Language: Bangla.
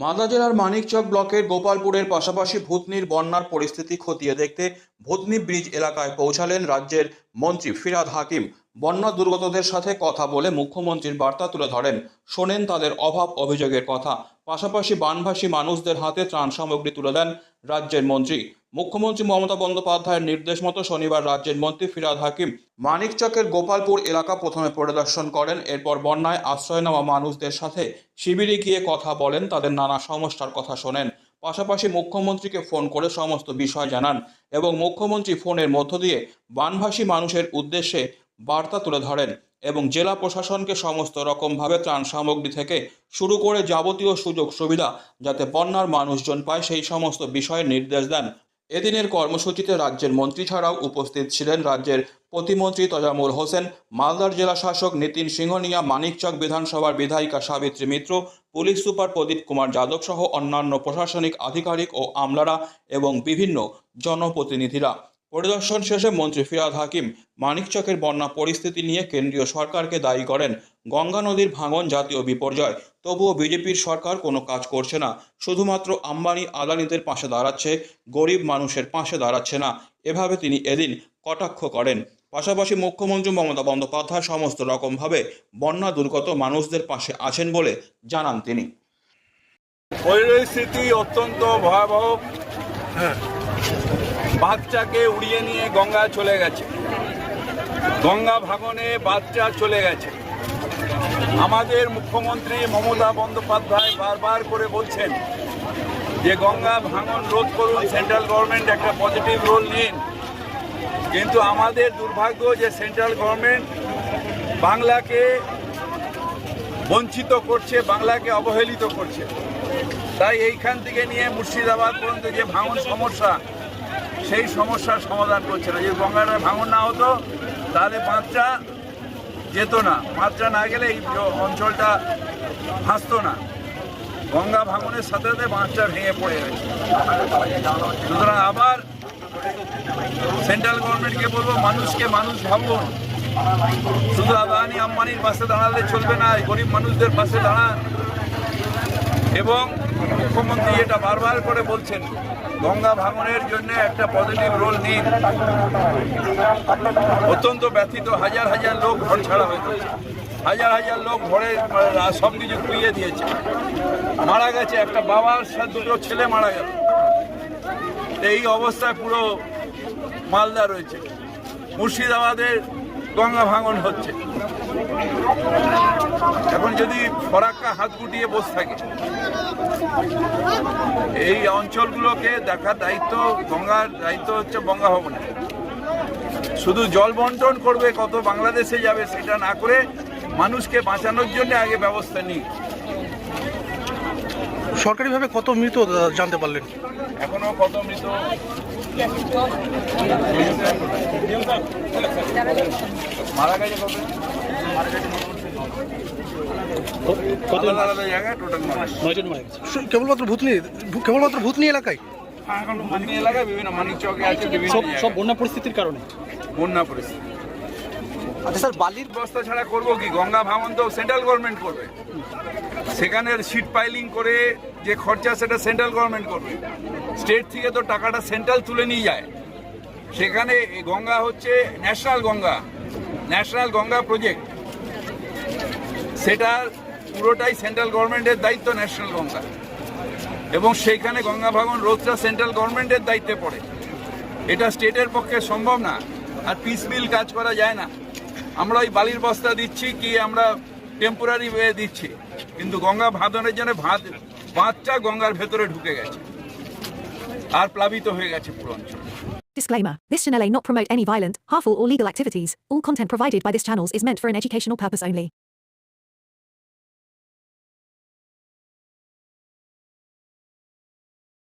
মালদা জেলার মানিকচক ব্লকের গোপালপুরের পাশাপাশি ভূতনির বন্যার পরিস্থিতি খতিয়ে দেখতে ভূতনি ব্রিজ এলাকায় পৌঁছালেন রাজ্যের মন্ত্রী ফিরাদ হাকিম। বন্যা দুর্গতদের সাথে কথা বলে মুখ্যমন্ত্রীর বার্তা তুলে ধরেন। শোনেন তাদের অভাব, অভিযোগের কথা। পাশাপাশি বানভাসী মানুষদের হাতে ত্রাণ সামগ্রী তুলে দেন রাজ্যের মন্ত্রী। মুখ্যমন্ত্রী মমতা বন্দ্যোপাধ্যায়ের নির্দেশ মতো শনিবার রাজ্যের মন্ত্রী ফিরাদ হাকিম মানিকচকের গোপালপুর এলাকা প্রথমে পরিদর্শন করেন। এরপর বন্যায় আশ্রয় নেওয়া মানুষদের সাথে শিবিরে গিয়ে কথা বলেন, তাদের নানা সমস্যার কথা শোনেন। পাশাপাশি মুখ্যমন্ত্রীকে ফোন করে সমস্ত বিষয় জানান এবং মুখ্যমন্ত্রী ফোনের মধ্য দিয়ে বানভাসী মানুষের উদ্দেশ্যে বার্তা তুলে ধরেন এবং জেলা প্রশাসনকে সমস্ত রকমভাবে ত্রাণ সামগ্রী থেকে শুরু করে যাবতীয় সুযোগ সুবিধা যাতে বন্যার মানুষজন পায়, সেই সমস্ত বিষয়ে নির্দেশ দেন এদিনের কর্মসূচিতে রাজ্যের মন্ত্রী ছাড়াও উপস্থিত ছিলেন রাজ্যের প্রতিমন্ত্রী তজামুল হোসেন, মালদার জেলা শাসক নিতিন সিংহনিয়া, মানিকচক বিধানসভার বিধায়িকা সাবিত্রী মিত্র, পুলিশ সুপার প্রদীপ কুমার যাদব সহ অন্যান্য প্রশাসনিক আধিকারিক ও আমলারা এবং বিভিন্ন জনপ্রতিনিধিরা। পরিদর্শন শেষে মন্ত্রী ফিরাদ হাকিম, মানিকচকের বন্যা পরিস্থিতি নিয়ে কেন্দ্রীয় সরকারকে দায়ী করেন গঙ্গা নদীর ভাঙন জাতীয় বিপর্যয়। তবুও বিজেপির সরকার কোনো কাজ করছে না। শুধুমাত্র আম্বানি আদানিদের পাশে দাঁড়াচ্ছে, গরিব মানুষের পাশে দাঁড়াচ্ছে না। এভাবে তিনি এদিন কটাক্ষ করেন। পাশাপাশি মুখ্যমন্ত্রী মমতা বন্দ্যোপাধ্যায় সমস্ত রকমভাবে বন্যা দুর্গত মানুষদের পাশে আছেন বলে জানান তিনি। পরিস্থিতি অত্যন্ত ভয়াবহ। বাচ্চাকে উড়িয়ে নিয়ে গঙ্গা চলে গেছে। গঙ্গা ভাঙনে বাচ্চা চলে গেছে। আমাদের মুখ্যমন্ত্রী মমতা বন্দ্যোপাধ্যায় বারবার করে বলছেন যে গঙ্গা ভাঙন রোধ করুন, সেন্ট্রাল গভর্নমেন্ট একটা পজিটিভ রোল নিন। কিন্তু আমাদের দুর্ভাগ্য যে সেন্ট্রাল গভর্নমেন্ট বাংলাকে বঞ্চিত করছে, বাংলাকে অবহেলিত করছে। তাই এইখান থেকে নিয়ে মুর্শিদাবাদ পর্যন্ত যে ভাঙন সমস্যা, সেই সমস্যার সমাধান করছে না। যদি গঙ্গাটা ভাঙন না হতো, তাহলে বাঁধটা যেত না। মাত্রা না গেলে এই অঞ্চলটা ভাসত না। গঙ্গা ভাঙনের সাথে সাথে বাঁধটা ভেঙে পড়ে গেছে। সুতরাং আবার সেন্ট্রাল গভর্নমেন্টকে বলব, মানুষকে মানুষ ভাবুন। শুধু আদানি আম্বানির পাশে দাঁড়ালে চলবে না গরিব মানুষদের পাশে দাঁড়ান। এবং মুখ্যমন্ত্রী এটা বারবার করে বলছেন, গঙ্গা ভাঙনের জন্য একটা পজিটিভ রোল নিন। অত্যন্ত ব্যথিত, হাজার হাজার লোক ঘর ছাড়া হয়েছে হাজার হাজার লোক ঘরে সব কিছু কুইয়ে দিয়েছে। মারা গেছে একটা বাবার সাথে দুটো ছেলে মারা গেল। এই অবস্থায় পুরো মালদা রয়েছে। মুর্শিদাবাদের গঙ্গা ভাঙন হচ্ছে। এখন যদি ফরাক্কা হাত গুটিয়ে বসে থাকে এই অঞ্চলগুলোকে দেখার দায়িত্ব গঙ্গার দায়িত্ব হচ্ছে গঙ্গা ভবনের শুধু জল বন্টন করবে কত বাংলাদেশে যাবে সেটা না করে মানুষকে বাঁচানোর জন্য আগে ব্যবস্থা নিই সরকারিভাবে কত মৃত জানতে পারলেন? এখনও কত মৃত? মারা গেছে কত কেবলমাত্র ভূতনি ভূ- কেবলমাত্র ভূতনি এলাকায়? বিভিন্ন এলাকায় বিভিন্ন মানিক চকে আছে বিভিন্ন সব বন্যা পরিস্থিতির কারণে? বন্যা পরিস্থিতি। আচ্ছা স্যার বালির বস্তা ছাড়া করব কি? গঙ্গা ভাঙন তো সেন্ট্রাল গভর্নমেন্ট করবে। সেখানে সিট পাইলিং করে যে খরচা সেটা সেন্ট্রাল গভর্নমেন্ট করবে। স্টেট থেকে তো টাকাটা সেন্ট্রাল তুলে নিয়ে যায়। সেখানে গঙ্গা হচ্ছে national Ganga. National Ganga project সেটা পুরোটাই সেন্ট্রাল গভর্নমেন্টের দায়িত্ব ন্যাশনাল গঙ্গা। এবং সেইখানে গঙ্গা ভাঙন রোধটা সেন্ট্রাল গভর্নমেন্টের দায়িত্বে পড়ে। এটা স্টেটের পক্ষে সম্ভব না আর পিস মিল কাজ করা যায় না। আমরা ওই বালির বস্তা দিচ্ছি কি আমরা টেম্পোরারি ওয়ে দিচ্ছি। কিন্তু গঙ্গা ভাদনের জন্য ভাত বাঁধটা গঙ্গার ভেতরে ঢুকে গেছে। আর প্লাবিত হয়ে গেছে পুরো অঞ্চল। Disclaimer This channel may not promote any violent, harmful, or legal activities. All content provided by this channel is meant for an educational purpose only.